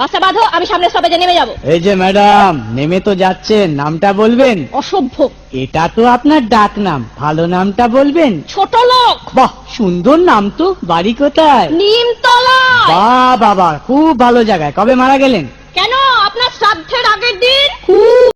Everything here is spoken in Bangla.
বাসটা বাঁধো আমি সামনে স্টপেজে নেমে যাব। এই যে ম্যাডাম নেমে তো যাচ্ছেন নামটা বলবেন? অসভ্য। এটা তো আপনার ডাক নাম ভালো নামটা বলবেন? ছোট লোক। বাহ সুন্দর নাম তো বাড়ি কোথায়? নিমতলা বা বাবা খুব ভালো জায়গায়। কবে মারা গেলেন? কেন? আপনার শ্রাদ্ধের আগের দিন? খুব